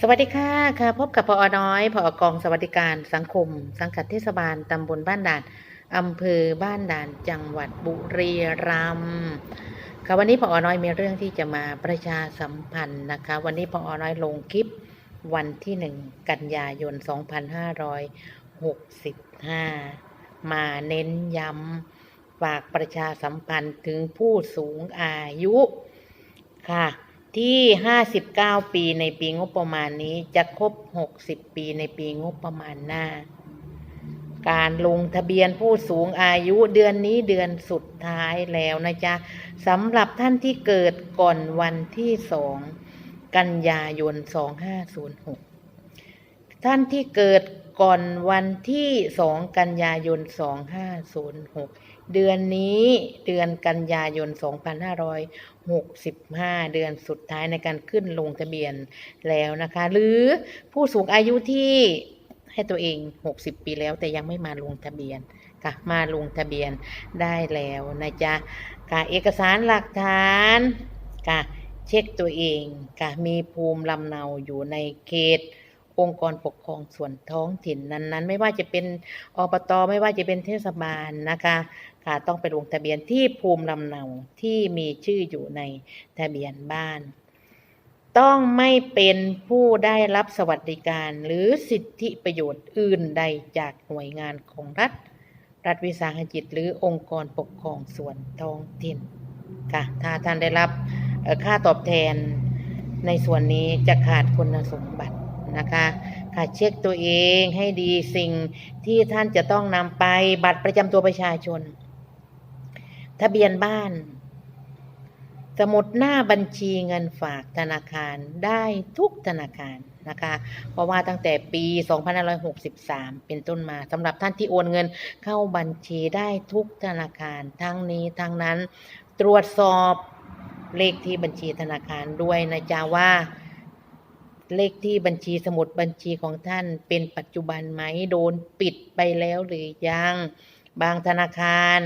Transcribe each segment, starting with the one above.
สวัสดีค่ะค่ะ พบกับพอน้อยพอกองสวัสดิการสังคม สังกัดเทศบาลตำบลบ้านด่านอำเภอบ้านด่านจังหวัดบุรีรัมย์ค่ะวันนี้พอน้อยมีเรื่องที่จะมาประชาสัมพันธ์นะคะ วันนี้พอน้อยลงคลิปวันที่หนึ่งกันยายน 2565 มาเน้นย้ำฝากประชาสัมพันธ์ถึงผู้สูงอายุค่ะ ที่ 59 ปีในปีงบประมาณนี้จะครบ 60 ปีในปีงบประมาณหน้า การลงทะเบียนผู้สูงอายุเดือนนี้เดือนสุดท้ายแล้วนะจ๊ะสำหรับท่านที่เกิดก่อนวันที่ 2 กันยายน 2506 ท่านที่เกิดก่อนวันที่ 2 กันยายน 2506 เดือนนี้เดือนกันยายน 2565 เดือนสุดท้ายในการขึ้นลงทะเบียนแล้วนะคะ หรือผู้สูงอายุที่ให้ตัวเอง 60 ปีแล้วแต่ยังไม่มาลงทะเบียนค่ะมาลงทะเบียนได้แล้วนะจ๊ะค่ะเอกสารหลักฐานค่ะเช็คตัวเองค่ะมีภูมิลำเนาอยู่ในเขต องค์กรปกครองส่วนท้องถิ่นนั้นๆ ไม่ว่าจะเป็นอบตไม่ว่าจะเป็นเทศบาลนะคะค่ะต้องไปลงทะเบียนที่ภูมิลำเนาที่มีชื่ออยู่ในทะเบียนบ้าน ต้องไม่เป็นผู้ได้รับสวัสดิการหรือสิทธิประโยชน์อื่นใดจากหน่วยงานของรัฐ รัฐวิสาหกิจหรือองค์กรปกครองส่วนท้องถิ่นค่ะถ้าท่านได้รับค่าตอบแทนในส่วนนี้จะขาดคุณสมบัติ นะคะค่ะเช็คตัวเองให้ดีสิ่งที่ท่านจะต้องนำไปบัตรประจำตัวประชาชน ทะเบียนบ้าน สมุดหน้าบัญชีเงินฝากธนาคารได้ทุกธนาคารนะคะ เพราะว่าตั้งแต่ปี 2563 เป็นต้นมาสำหรับท่านที่โอนเงินเข้าบัญชีได้ทุกธนาคาร ทั้งนี้ทั้งนั้น ตรวจสอบเลขที่บัญชีธนาคารด้วยนะจ๊ะว่า เลขที่บัญชีสมุดบัญชีของท่านเป็นปัจจุบันไหมโดนปิดไปแล้วหรือยัง บางธนาคาร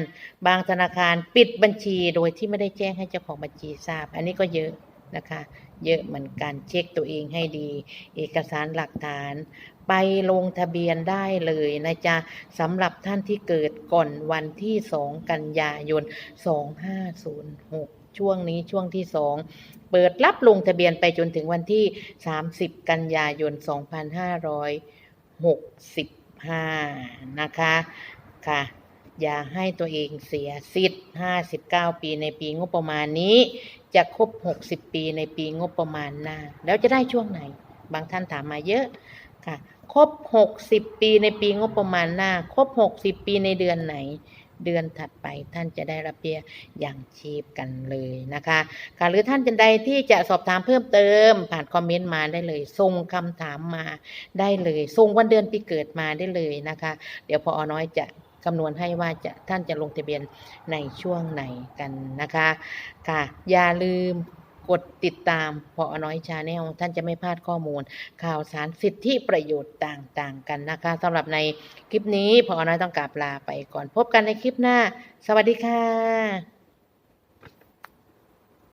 บางธนาคารปิดบัญชีโดยที่ไม่ได้แจ้งให้เจ้าของบัญชีทราบ อันนี้ก็เยอะนะคะ เยอะเหมือนกันเช็คตัวเองให้ดี เอกสารหลักฐาน ไปลงทะเบียนได้เลยนะจ๊ะสำหรับท่านที่เกิดก่อนวันที่ 2 กันยายน 2506 ช่วงนี้ช่วงที่ 2 เปิดรับลงทะเบียนไปจนถึงวันที่ 30 กันยายน 2565 นะคะค่ะอย่าให้ตัวเองเสียสิทธิ์ 59 ปีในปีงบประมาณนี้ จะครบ 60 ปีในปีงบประมาณหน้า แล้วจะได้ช่วงไหน บางท่านถามมาเยอะค่ะ ครบ 60 ปีในปีงบประมาณหน้า ครบ 60 ปีในเดือนไหน เดือนถัดไปท่านจะได้รับเบี้ยอย่างชีพกันเลยนะคะค่ะหรือท่านจะใดที่จะสอบถามเพิ่มเติม ผ่านคอมเมนต์มาได้เลยส่งคำถามมาได้เลยส่งวันเดือนปีเกิดมาได้เลยนะคะ เดี๋ยวพออน้อยจะคำนวณให้ว่าจะท่านจะลงทะเบียนในช่วงไหนกันนะคะ ค่ะ อย่าลืม กดติดตามพออน้อยชาแนลท่านจะไม่พลาดข้อมูล ข่าวสารสิทธิประโยชน์ต่างๆ กันนะคะสำหรับในคลิปนี้พออน้อยต้องกราบลาไปก่อนพบกันในคลิปหน้า สวัสดีค่ะ